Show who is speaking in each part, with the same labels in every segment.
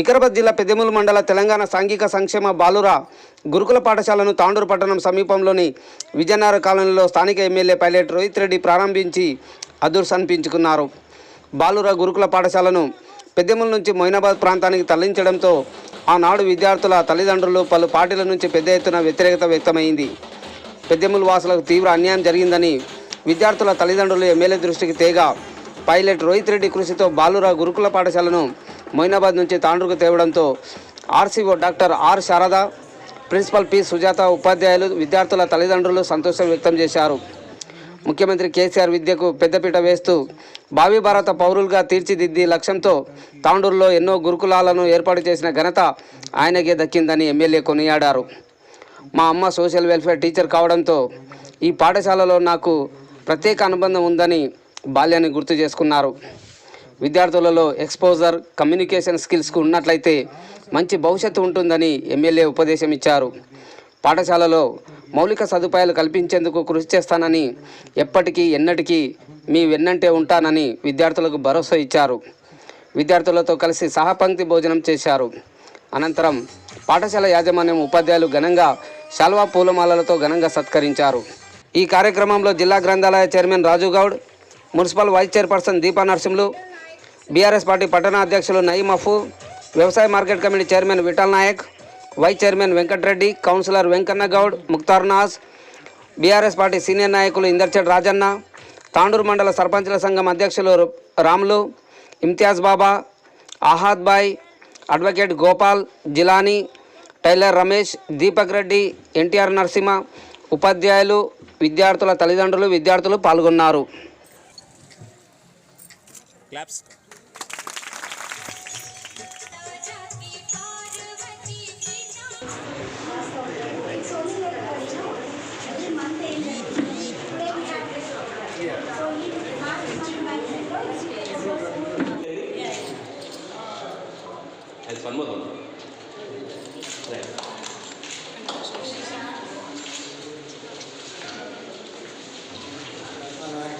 Speaker 1: వికారాబాద్ జిల్లా పెద్దెములు మండల తెలంగాణ సాంఘిక సంక్షేమ బాలుర గురుకుల పాఠశాలను తాండూరు పట్టణం సమీపంలోని విజయనగర కాలనీలో స్థానిక ఎమ్మెల్యే పైలట్ రోహిత్ రెడ్డి ప్రారంభించి అదుర్సనిపించుకున్నారు బాలుర గురుకుల పాఠశాలను పెద్దెముల నుంచి మొయినాబాద్ ప్రాంతానికి తరలించడంతో ఆనాడు విద్యార్థుల తల్లిదండ్రులు పలు పార్టీల నుంచి పెద్ద ఎత్తున వ్యతిరేకత వ్యక్తమైంది. పెద్దెములు వాసులకు తీవ్ర అన్యాయం జరిగిందని విద్యార్థుల తల్లిదండ్రులు ఎమ్మెల్యే దృష్టికి తేగా పైలట్ రోహిత్ రెడ్డి కృషితో బాలుర గురుకుల పాఠశాలను మొయినాబాద్ నుంచి తాండ్రుకు తేవడంతో RCO doctor R Sharada principal P Sujatha ఉపాధ్యాయులు విద్యార్థుల తల్లిదండ్రులు సంతోషం వ్యక్తం చేశారు. ముఖ్యమంత్రి కేసీఆర్ విద్యకు పెద్దపీట వేస్తూ భావి భారత పౌరులుగా తీర్చిదిద్ది లక్ష్యంతో తాండూరులో ఎన్నో గురుకులాలను ఏర్పాటు చేసిన ఘనత ఆయనకే దక్కిందని ఎమ్మెల్యే కొనియాడారు. మా అమ్మ సోషల్ వెల్ఫేర్ టీచర్ కావడంతో ఈ పాఠశాలలో నాకు ప్రత్యేక అనుబంధం ఉందని బాల్యాన్ని గుర్తు చేసుకున్నారు. విద్యార్థులలో ఎక్స్పోజర్ కమ్యూనికేషన్ స్కిల్స్కు ఉన్నట్లయితే మంచి భవిష్యత్తు ఉంటుందని ఎమ్మెల్యే ఉపదేశం ఇచ్చారు. పాఠశాలలో మౌలిక సదుపాయాలు కల్పించేందుకు కృషి చేస్తానని ఎప్పటికీ ఎన్నటికీ మీ వెన్నంటే ఉంటానని విద్యార్థులకు భరోసా ఇచ్చారు. విద్యార్థులతో కలిసి సహపంక్తి భోజనం చేశారు. అనంతరం పాఠశాల యాజమాన్యం ఉపాధ్యాయులు ఘనంగా శాల్వా పూలమాలలతో ఘనంగా సత్కరించారు. ఈ కార్యక్రమంలో జిల్లా గ్రంథాలయ chairman Raju Goud municipal vice chairperson Deepa Narasimhulu BRS party పట్టణ అధ్యక్షులు నయీం వ్యవసాయ market committee chairman Vithal Naik vice chairman Venkatareddy councillor Venkanna Goud Mukhtar Naz BRS party senior నాయకులు ఇందర్చెడ్ రాజన్న తాండూరు మండల సర్పంచుల సంఘం అధ్యక్షులు Ramulu Imtiaz Baba Ahad Bhai advocate Gopal Jilani tailor Ramesh Deepak Reddy NTR Narasimha ఉపాధ్యాయులు విద్యార్థుల తల్లిదండ్రులు విద్యార్థులు పాల్గొన్నారు.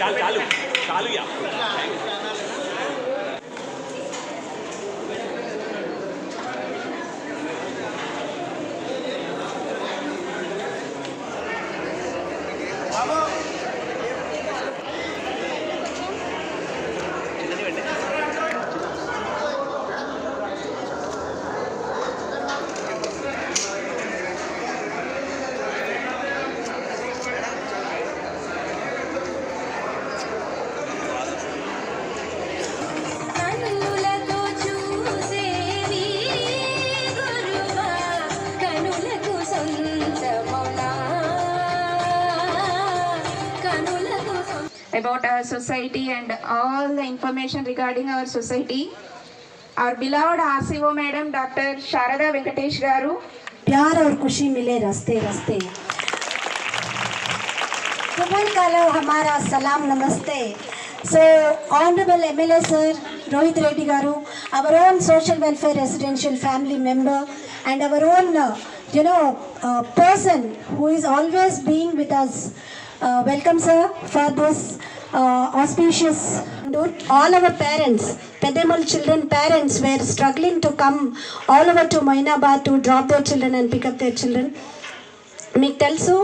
Speaker 2: చాలు చాలు చాలు యా
Speaker 3: కనులతో
Speaker 4: about our society and all the information regarding our society. Our beloved RCO Madam Dr. Sharada Venkatesh Garu,
Speaker 5: प्यार और खुशी मिले रस्ते रस्ते कुबल कालो हमारा सलाम नमस्ते so honorable mla sir rohit reddy garu our own social welfare residential family member and our own uh, you know uh, person who is always being with us uh, welcome sir for this uh, auspicious all our parents pedemal children parents were struggling to come all over to Moinabad to drop their children and pick up their children మీకు తెలుసు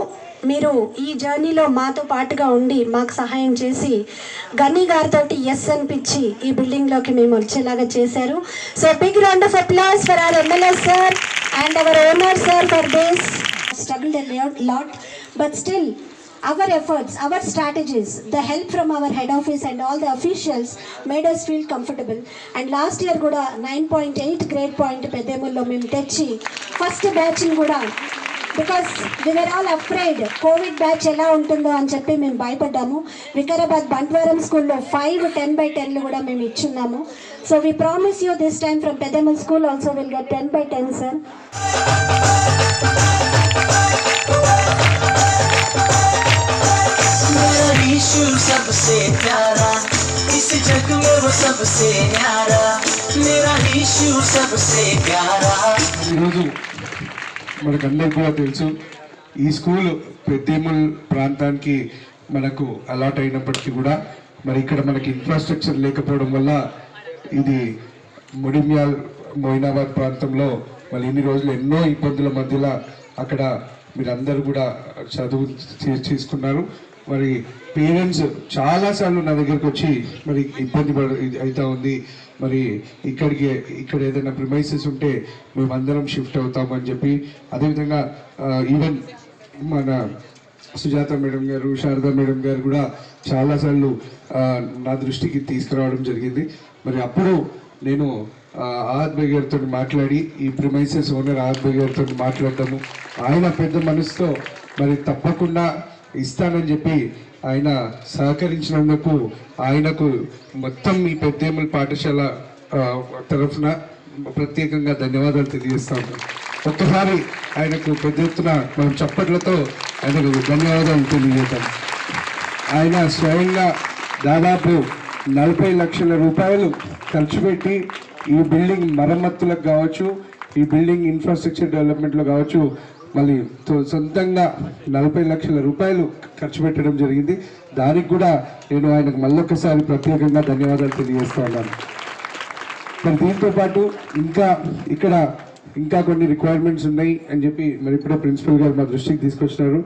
Speaker 5: మీరు ఈ జర్నీలో మాతో పాటుగా ఉండి మాకు సహాయం చేసి గన్నీ గారితో ఎస్ అనిపించి ఈ బిల్డింగ్లోకి మేము వచ్చేలాగా చేశారు so big round of applause for our MLA sir and our owner sir for this struggled a lot but still our efforts our strategies the help from our head office and all the officials made us feel comfortable. And last year కూడా nine point eight grade point పెద్దేముల్లో మేము తెచ్చి first బ్యాచ్ని కూడా because we were all afraid covid batch ఎలా ఉంటుందో అని చెప్పి మేము భయపడ్డాము. వికారాబాద్ బంట్వారం స్కూల్లో ఫైవ్ టెన్ బై టెన్లు కూడా మేము ఇచ్చున్నాము. So we promise you this time from Peddemul school also will get ten by ten
Speaker 6: sir यीशु सबसे प्यारा इस जग में वो सबसे न्यारा मेरा यीशु सबसे प्यारा
Speaker 7: ఈరోజు మనకందరికి కూడా తెలుసు ఈ స్కూల్ పెద్దేముల్ ప్రాంతానికి మనకు అలాట్ అయినప్పటికీ కూడా మరి ఇక్కడ మనకి ఇన్ఫ్రాస్ట్రక్చర్ లేకపోవడం వల్ల ఇది ముడిమ్యాల్ మొయినాబాద్ ప్రాంతంలో మరి ఇన్ని రోజులు ఎన్నో ఇబ్బందుల మధ్యలో అక్కడ మీరందరూ కూడా చదువు చే- చేసుకున్నారు మరి పేరెంట్స్ చాలాసార్లు నా దగ్గరికి వచ్చి మరి ఇబ్బంది పడ అవుతా ఉంది. మరి ఇక్కడికి ఇక్కడ ఏదైనా ప్రిమైసెస్ ఉంటే మేమందరం షిఫ్ట్ అవుతామని చెప్పి అదేవిధంగా ఈవెన్ మన సుజాత మేడం గారు శారదా మేడం గారు కూడా చాలాసార్లు నా దృష్టికి తీసుకురావడం జరిగింది. మరి అప్పుడు నేను ఆహద్ బై గారితో మాట్లాడి ఈ ప్రిమైసెస్ ఓనర్ ఆహద్ బై గారితో మాట్లాడటము ఆయన పెద్ద మనసుతో మరి తప్పకుండా ఇస్తానని చెప్పి ఆయన సహకరించినందుకు ఆయనకు మొత్తం ఈ పెద్దేముల పాఠశాల తరఫున ప్రత్యేకంగా ధన్యవాదాలు తెలియజేస్తాను ఒక్కసారి ఆయనకు పెద్ద ఎత్తున మనం చప్పట్లతో ఆయనకు ధన్యవాదాలు తెలియజేద్దాం. ఆయన స్వయంగా దాదాపు నలభై లక్షల రూపాయలు ఖర్చు పెట్టి ఈ బిల్డింగ్ మరమ్మతులకు కావచ్చు ఈ బిల్డింగ్ ఇన్ఫ్రాస్ట్రక్చర్ డెవలప్మెంట్లో కావచ్చు మళ్ళీ సొంతంగా నలభై లక్షల రూపాయలు ఖర్చు పెట్టడం జరిగింది. దానికి కూడా నేను ఆయనకు మళ్ళొకసారి ప్రత్యేకంగా ధన్యవాదాలు తెలియజేస్తా ఉన్నాను. మరి దీంతో పాటు ఇంకా ఇక్కడ ఇంకా కొన్ని రిక్వైర్మెంట్స్ ఉన్నాయి అని చెప్పి మరి ఇప్పుడే ప్రిన్సిపల్ గారు మా దృష్టికి తీసుకొచ్చినారు.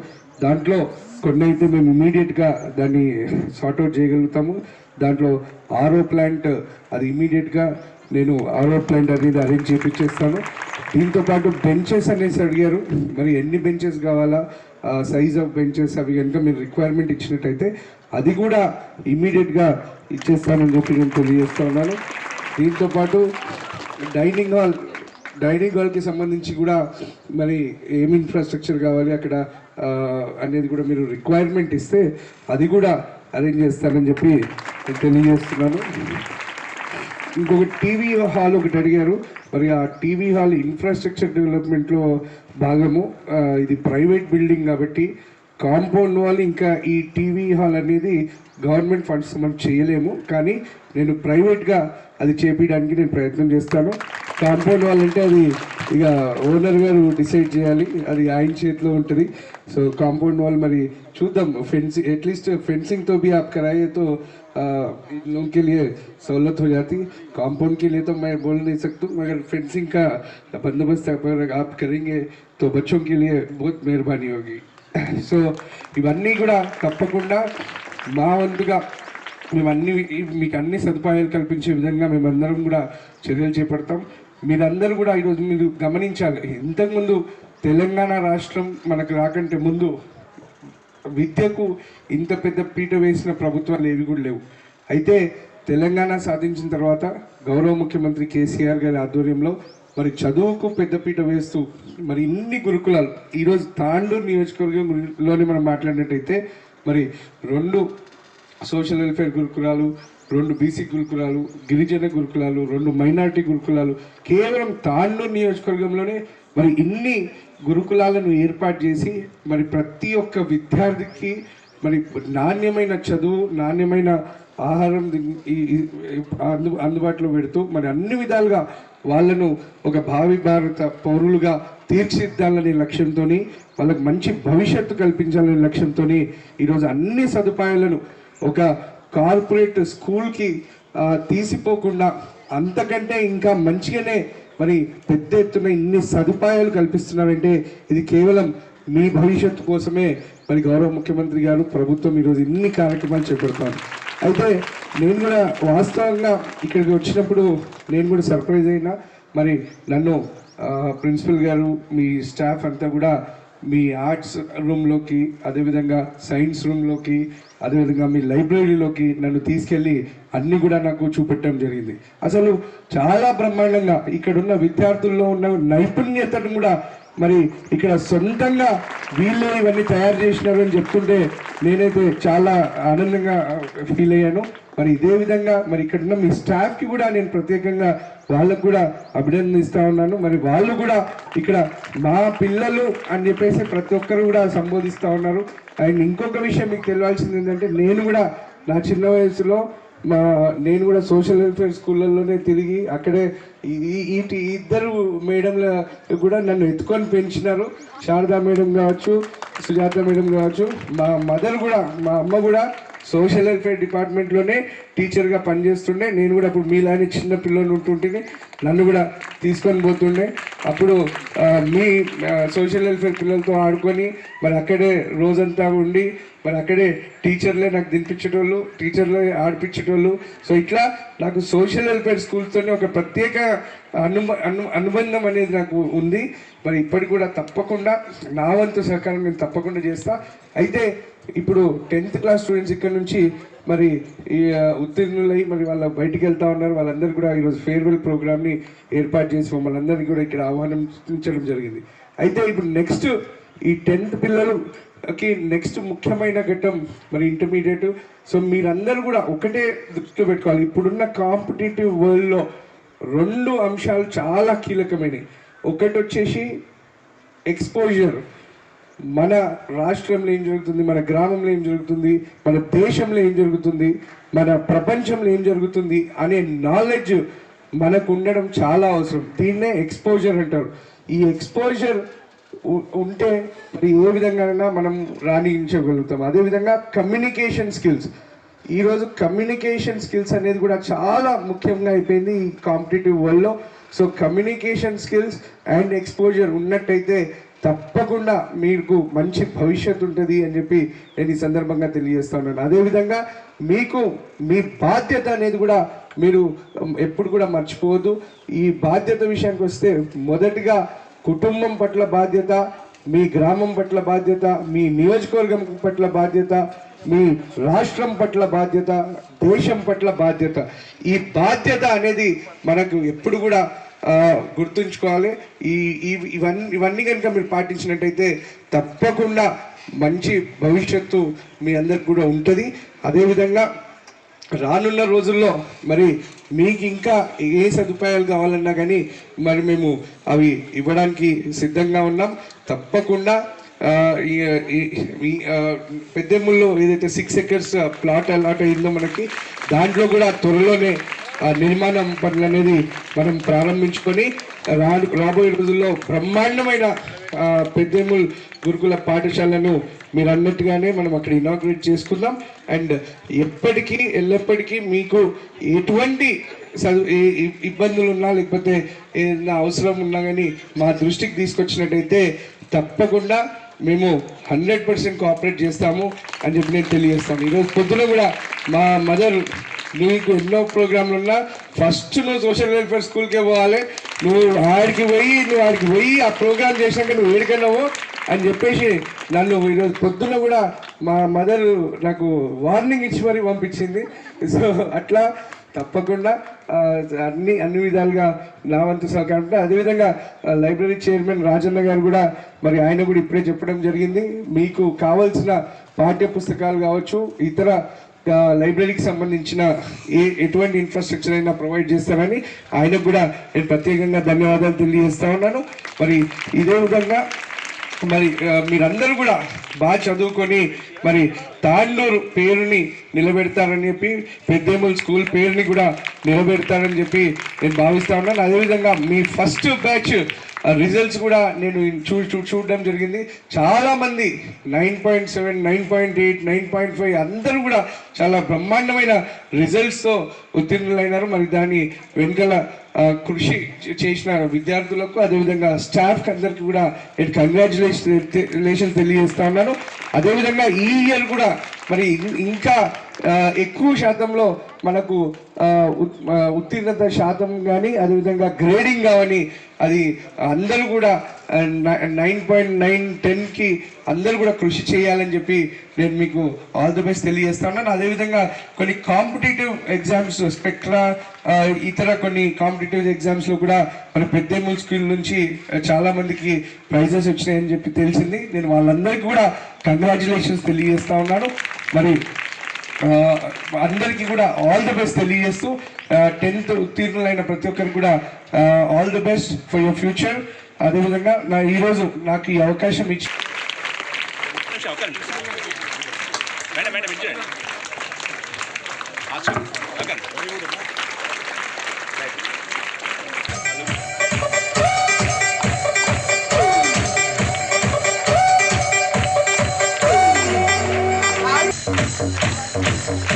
Speaker 7: దాంట్లో కొన్ని అయితే మేము ఇమీడియట్గా దాన్ని సార్ట్అవుట్ చేయగలుగుతాము. దాంట్లో ఆరో ప్లాంట్ అది ఇమీడియట్గా నేను ఆరో ప్లాంట్ అనేది అరేంజ్ చేపించేస్తాను. దీంతో పాటు బెంచెస్ అనేసి అడిగారు. మరి ఎన్ని బెంచెస్ కావాలా? సైజ్ ఆఫ్ బెంచెస్ అవి కనుక మీరు రిక్వైర్మెంట్ ఇచ్చినట్టయితే అది కూడా ఇమీడియట్గా ఇచ్చేస్తానని చెప్పి నేను తెలియజేస్తూ ఉన్నాను. దీంతో పాటు డైనింగ్ హాల్ డైనింగ్ హాల్కి సంబంధించి కూడా మరి ఏం ఇన్ఫ్రాస్ట్రక్చర్ కావాలి అక్కడ అనేది కూడా మీరు రిక్వైర్మెంట్ ఇస్తే అది కూడా అరేంజ్ చేస్తానని చెప్పి నేను తెలియజేస్తున్నాను. ఇంకొక టీవీ హాల్ ఒకటి అడిగారు. మరి ఆ టీవీ హాల్ ఇన్ఫ్రాస్ట్రక్చర్ డెవలప్మెంట్లో భాగము. ఇది ప్రైవేట్ బిల్డింగ్ కాబట్టి కాంపౌండ్ వాల్ ఇంకా ఈ టీవీ హాల్ అనేది గవర్నమెంట్ ఫండ్స్ మనం చేయలేము. కానీ నేను ప్రైవేట్గా అది చేపించడానికి నేను ప్రయత్నం చేస్తాను. కాంపౌండ్ వాల్ అంటే అది ఇక ఓనర్ గారు డిసైడ్ చేయాలి అది ఆయన చేతిలో ఉంటుంది సో కాంపౌండ్ వాల్ మరి చూద్దాం ఫెన్సింగ్ ఎట్లీస్ట్ ఫెన్సింగ్ తో भी आप कराइए तो आ, इन लोगों के लिए सहूलत हो जाती कंपाउंड के लिए तो मैं बोल नहीं सकता हूँ, मगर फेंसिंग का बंदोबस्त अगर आप करेंगे तो बच्चों के लिए बहुत मेहरबानी होगी సో ఇవన్నీ కూడా తప్పకుండా మా వంతుగా మేము అన్ని మీకు అన్ని సదుపాయాలు కల్పించే విధంగా మేమందరం కూడా చర్యలు చేపడతాం మీరందరూ కూడా ఈరోజు మీరు గమనించాలి. ఇంతకుముందు తెలంగాణ రాష్ట్రం మనకు రాకంటే ముందు విద్యకు ఇంత పెద్ద పీట వేసిన ప్రభుత్వాలు ఏవి కూడా లేవు. అయితే తెలంగాణ సాధించిన తర్వాత గౌరవ ముఖ్యమంత్రి కేసీఆర్ గారి ఆధ్వర్యంలో మరి చదువుకు పెద్దపీట వేస్తూ మరి ఇన్ని గురుకులాలు ఈరోజు తాండూరు నియోజకవర్గంలోనే మనం మాట్లాడినట్టయితే మరి రెండు సోషల్ వెల్ఫేర్ గురుకులాలు రెండు బీసీ గురుకులాలు గిరిజన గురుకులాలు రెండు మైనారిటీ గురుకులాలు కేవలం తాండూరు నియోజకవర్గంలోనే మరి ఇన్ని గురుకులాలను ఏర్పాటు చేసి మరి ప్రతి ఒక్క విద్యార్థికి మరి నాణ్యమైన చదువు నాణ్యమైన ఆహారం అందు అందుబాటులో పెడుతూ మరి అన్ని విధాలుగా వాళ్ళను ఒక భావి భారత పౌరులుగా తీర్చిదిద్దాలనే లక్ష్యంతో వాళ్ళకి మంచి భవిష్యత్తు కల్పించాలనే లక్ష్యంతో ఈరోజు అన్ని సదుపాయాలను ఒక కార్పొరేట్ స్కూల్కి తీసిపోకుండా అంతకంటే ఇంకా మంచిగానే మరి పెద్ద ఎత్తున ఇన్ని సదుపాయాలు కల్పిస్తున్నారంటే ఇది కేవలం మీ భవిష్యత్తు కోసమే. మరి గౌరవ ముఖ్యమంత్రి గారు ప్రభుత్వం ఈరోజు ఇన్ని కార్యక్రమాలు చేపడతారు. అయితే నేను కూడా వాస్తవంగా ఇక్కడికి వచ్చినప్పుడు నేను కూడా సర్ప్రైజ్ అయినా. మరి నన్ను ప్రిన్సిపల్ గారు మీ స్టాఫ్ అంతా కూడా మీ ఆర్ట్స్ రూమ్లోకి అదేవిధంగా సైన్స్ రూమ్లోకి అదేవిధంగా మీ లైబ్రరీలోకి నన్ను తీసుకెళ్ళి అన్ని కూడా నాకు చూపెట్టడం జరిగింది. అసలు చాలా బ్రహ్మాండంగా ఇక్కడ ఉన్న విద్యార్థుల్లో ఉన్న నైపుణ్యతను కూడా మరి ఇక్కడ సొంతంగా వీళ్ళే ఇవన్నీ తయారు చేసినారు అని చెప్తుంటే నేనైతే చాలా ఆనందంగా ఫీల్ అయ్యాను. మరి ఇదే విధంగా మరి ఇక్కడ ఉన్న మీ స్టాఫ్కి కూడా నేను ప్రత్యేకంగా వాళ్ళకు కూడా అభినందిస్తూ ఉన్నాను. మరి వాళ్ళు కూడా ఇక్కడ మా పిల్లలు అని చెప్పేసి ప్రతి ఒక్కరు కూడా సంబోధిస్తూ ఉన్నారు. అండ్ ఇంకొక విషయం మీకు తెలియాల్సింది ఏంటంటే నేను కూడా నా చిన్న వయసులో మా నేను కూడా సోషల్ వెల్ఫేర్ స్కూళ్ళల్లోనే తిరిగి అక్కడే ఈ- ఇద్దరు మేడంల కూడా నన్ను ఎత్తుకొని పెంచినారు. శారదా మేడం కావచ్చు సుజాత మేడం కావచ్చు మా మదర్ కూడా మా అమ్మ కూడా సోషల్ వెల్ఫేర్ డిపార్ట్మెంట్లోనే టీచర్గా పనిచేస్తుండే. నేను కూడా అప్పుడు మీలానే చిన్న పిల్లలు ఉంటుంటే నన్ను కూడా తీసుకొని పోతుండే. అప్పుడు మీ సోషల్ వెల్ఫేర్ పిల్లలతో ఆడుకొని మరి అక్కడే రోజంతా ఉండి మరి అక్కడే టీచర్లే నాకు దినిపించేటోళ్ళు టీచర్లే ఆడిపించేటోళ్ళు. సో ఇట్లా నాకు సోషల్ వెల్ఫేర్ స్కూల్తోనే ఒక ప్రత్యేక అనుబ అను అనుబంధం అనేది నాకు ఉంది. మరి ఇప్పటికి కూడా తప్పకుండా నా వంతు సహకారం నేను తప్పకుండా చేస్తా. అయితే ఇప్పుడు టెన్త్ క్లాస్ స్టూడెంట్స్ ఇక్కడ నుంచి మరి ఈ ఉత్తీర్ణులై మరి వాళ్ళ బయటికి వెళ్తా ఉన్నారు. వాళ్ళందరూ కూడా ఈరోజు ఫేర్వెల్ ప్రోగ్రామ్ని ఏర్పాటు చేసి మమ్మల్ని అందరినీ కూడా ఇక్కడ ఆహ్వానించడం జరిగింది. అయితే ఇప్పుడు నెక్స్ట్ ఈ టెన్త్ పిల్లలు ఓకే నెక్స్ట్ ముఖ్యమైన ఘట్టం మరి ఇంటర్మీడియట్ సో మీరందరూ కూడా ఒకటే దృష్టిలో పెట్టుకోవాలి. ఇప్పుడున్న కాంపిటేటివ్ వరల్డ్లో రెండు అంశాలు చాలా కీలకమైనవి. ఒకటి వచ్చేసి ఎక్స్పోజర్ మన రాష్ట్రంలో ఏం జరుగుతుంది? మన గ్రామంలో ఏం జరుగుతుంది? మన దేశంలో ఏం జరుగుతుంది? మన ప్రపంచంలో ఏం జరుగుతుంది? అనే నాలెడ్జ్ మనకు ఉండడం చాలా అవసరం. దీన్నే ఎక్స్పోజర్ అంటారు. ఈ ఎక్స్పోజర్ ఉంటే మరి ఏ విధంగానైనా మనం రాణించగలుగుతాం. అదేవిధంగా కమ్యూనికేషన్ స్కిల్స్ ఈరోజు కమ్యూనికేషన్ స్కిల్స్ అనేది కూడా చాలా ముఖ్యంగా అయిపోయింది ఈ కాంపిటేటివ్ వరల్డ్లో so communication skills and exposure ఉన్నట్టయితే తప్పకుండా మీకు మంచి భవిష్యత్తు ఉంటుంది అని చెప్పి నేను ఈ సందర్భంగా తెలియజేస్తా ఉన్నాను. అదేవిధంగా మీకు మీ బాధ్యత అనేది కూడా మీరు ఎప్పుడు కూడా మర్చిపోవద్దు. ఈ బాధ్యత విషయానికి వస్తే మొదటిగా కుటుంబం పట్ల బాధ్యత మీ గ్రామం పట్ల బాధ్యత మీ నియోజకవర్గం పట్ల బాధ్యత మీ రాష్ట్రం పట్ల బాధ్యత దేశం పట్ల బాధ్యత. ఈ బాధ్యత అనేది మనకు ఎప్పుడు కూడా గుర్తుంచుకోవాలి. ఈ- ఇవన్నీ ఇవన్నీ కనుక మీరు పాటించినట్టయితే తప్పకుండా మంచి భవిష్యత్తు మీ అందరికి కూడా ఉంటుంది. అదేవిధంగా రానున్న రోజుల్లో మరి మీకు ఇంకా ఏ సదుపాయాలు కావాలన్నా కానీ మరి మేము అవి ఇవ్వడానికి సిద్ధంగా ఉన్నాం. తప్పకుండా పెద్దెమ్ముల్లో ఏదైతే సిక్స్ ఎకర్స్ ప్లాట్ అలాట్ అయిందో మనకి దాంట్లో కూడా త్వరలోనే ఆ నిర్మాణం పనులు అనేది మనం ప్రారంభించుకొని రా రాబోయే రోజుల్లో బ్రహ్మాండమైన ఆ, పెద్దెమ్ముల్ గురుకుల పాఠశాలను మీరు అన్నట్టుగానే మనం అక్కడ ఇనాగ్రేట్ చేసుకుందాం. అండ్ ఎప్పటికీ ఎల్లప్పటికీ మీకు ఎటువంటి చదువు ఏ- ఇబ్బందులు ఉన్నా లేకపోతే ఏదైనా అవసరం ఉన్నా కానీ మా దృష్టికి తీసుకొచ్చినట్టయితే తప్పకుండా మేము హండ్రెడ్ పర్సెంట్ కోఆపరేట్ చేస్తాము అని చెప్పి నేను తెలియజేస్తాను. ఈరోజు పొద్దున కూడా మా మదర్ నీకు ఎన్నో ప్రోగ్రాంలు ఉన్నా ఫస్ట్ నువ్వు సోషల్ వెల్ఫేర్ స్కూల్కే పోవాలి. నువ్వు ఆడికి పోయి నువ్వు ఆడికి పోయి ఆ ప్రోగ్రామ్ చేసినాక నువ్వు ఏడికన్నావు అని చెప్పేసి నన్ను ఈరోజు పొద్దున కూడా మా మదర్ నాకు వార్నింగ్ ఇచ్చి మరీ పంపించింది. సో అట్లా తప్పకుండా అన్ని అన్ని విధాలుగా నా వంతు సహకారం అదేవిధంగా లైబ్రరీ చైర్మన్ రాజన్న గారు కూడా మరి ఆయన కూడా ఇప్పుడే చెప్పడం జరిగింది. మీకు కావాల్సిన పాఠ్య పుస్తకాలు కావచ్చు ఇతర లైబ్రరీకి సంబంధించిన ఏ ఎటువంటి ఇన్ఫ్రాస్ట్రక్చర్ అయినా ప్రొవైడ్ చేస్తారని ఆయనకు కూడా నేను ప్రత్యేకంగా ధన్యవాదాలు తెలియజేస్తా ఉన్నాను. మరి ఇదే విధంగా మరి మీరందరూ కూడా బాగా చదువుకొని మరి తాండూరు పేరుని నిలబెడతారని చెప్పి పెద్దేముల స్కూల్ పేరుని కూడా నిలబెడతారని చెప్పి నేను భావిస్తా ఉన్నాను. అదేవిధంగా మీ ఫస్ట్ బ్యాచ్ రిజల్ట్స్ కూడా నేను చూ చూ చూడడం జరిగింది. చాలామంది nine point seven nine point eight nine point five అందరూ కూడా చాలా బ్రహ్మాండమైన రిజల్ట్స్తో ఉత్తీర్ణులైనారు. మరి దాని వెనుకల కృషి చే- చేసిన విద్యార్థులకు అదేవిధంగా స్టాఫ్ అందరికి కూడా నేను కంగ్రాచులేషన్ తెలియజేస్తా ఉన్నాను. అదేవిధంగా ఈ ఇయర్ కూడా మరి ఇంకా ఎక్కువ శాతంలో మనకు ఉత్తీర్ణత శాతం కానీ అదేవిధంగా గ్రేడింగ్ కానీ అది అందరూ కూడా నైన్ పాయింట్ నైన్ టెన్కి అందరూ కూడా కృషి చేయాలని చెప్పి నేను మీకు ఆల్ ది బెస్ట్ తెలియజేస్తా ఉన్నాను. అదేవిధంగా కొన్ని కాంపిటేటివ్ ఎగ్జామ్స్ స్పెక్ట్రా ఇతర కొన్ని కాంపిటేటివ్ ఎగ్జామ్స్లో కూడా మన పెద్దేముల్ స్కూల్ నుంచి చాలామందికి ప్రైజెస్ వచ్చినాయని చెప్పి తెలిసింది. నేను వాళ్ళందరికీ కూడా కంగ్రాచులేషన్స్ తెలియజేస్తా ఉన్నాను. మరి అందరికీ కూడా ఆల్ ది బెస్ట్ తెలియజేస్తూ టెన్త్ ఉత్తీర్ణులైన ప్రతి ఒక్కరికి కూడా all the best for your future అదేవిధంగా నా ఈరోజు నాకు ఈ అవకాశం ఇచ్చి
Speaker 2: మేడం మేడం Thank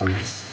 Speaker 2: you.